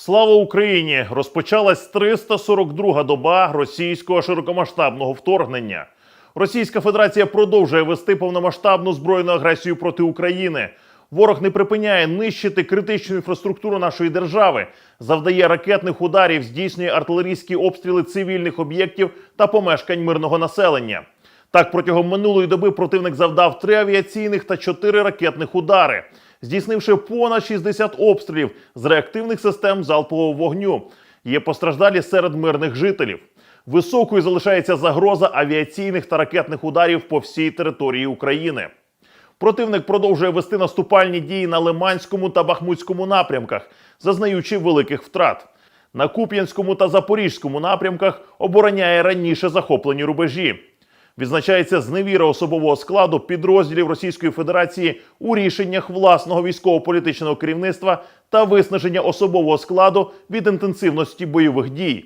Слава Україні! Розпочалась 342-га доба російського широкомасштабного вторгнення. Російська Федерація продовжує вести повномасштабну збройну агресію проти України. Ворог не припиняє нищити критичну інфраструктуру нашої держави, завдає ракетних ударів, здійснює артилерійські обстріли цивільних об'єктів та помешкань мирного населення. Так, протягом минулої доби противник завдав три авіаційних та чотири ракетних удари, здійснивши понад 60 обстрілів з реактивних систем залпового вогню. Є постраждалі серед мирних жителів. Високою залишається загроза авіаційних та ракетних ударів по всій території України. Противник продовжує вести наступальні дії на Лиманському та Бахмутському напрямках, зазнаючи великих втрат. На Куп'янському та Запорізькому напрямках обороняє раніше захоплені рубежі. Відзначається зневіра особового складу підрозділів Російської Федерації у рішеннях власного військово-політичного керівництва та виснаження особового складу від інтенсивності бойових дій.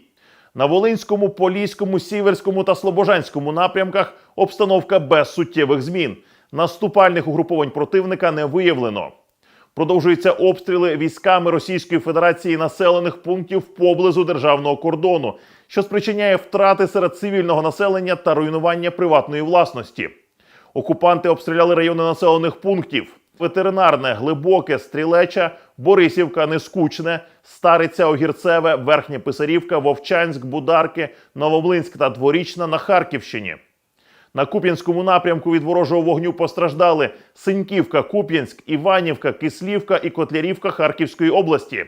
На Волинському, Поліському, Сіверському та Слобожанському напрямках обстановка без суттєвих змін. Наступальних угруповань противника не виявлено. Продовжуються обстріли військами Російської Федерації населених пунктів поблизу державного кордону, що спричиняє втрати серед цивільного населення та руйнування приватної власності. Окупанти обстріляли райони населених пунктів: ветеринарне, глибоке, стрілеча, Борисівка, Нескучне, Стариця, Огірцеве, Верхня Писарівка, Вовчанськ, Бударки, Новоблинськ та Дворічна на Харківщині. На Куп'янському напрямку від ворожого вогню постраждали Синьківка, Куп'янськ, Іванівка, Кислівка і Котлярівка Харківської області.